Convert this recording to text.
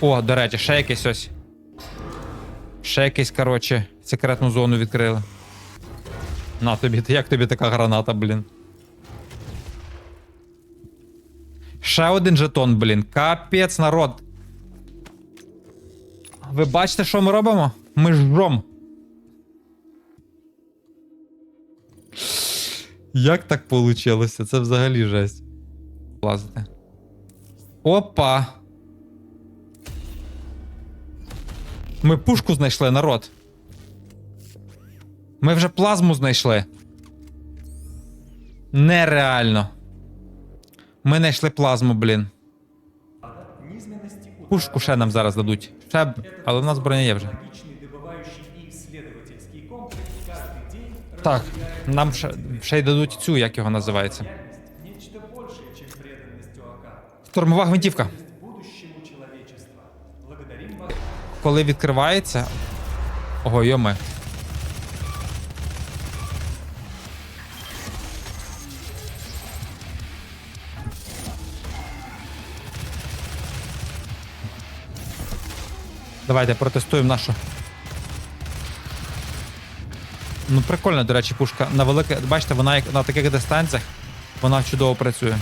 О, до речі, ще якийсь ось. Ще якийсь, коротше, секретну зону відкрили. На тобі, як тобі така граната, блін. Ще один жетон, блін. Капець, народ. Ви бачите, що ми робимо? Ми жром. Як так вийшло? Це взагалі жесть. Лазити. Опа. Ми пушку знайшли, народ. Ми вже плазму знайшли. Нереально. Ми знайшли плазму, блін. Пушку ще нам зараз дадуть. Ще, б- але в нас броня є вже. Логичный добывающий и исследовательский комплекс каждый день Так, нам ще, ще й дадуть цю, як його називається. реальность нечто большее, чем преданность ОАК. Штурмова гвинтівка. Коли відкривається. Ого, йоми. Давайте протестуємо нашу. Ну, прикольна, до речі, пушка. На велике. Бачите, вона як на таких дистанціях вона чудово працює.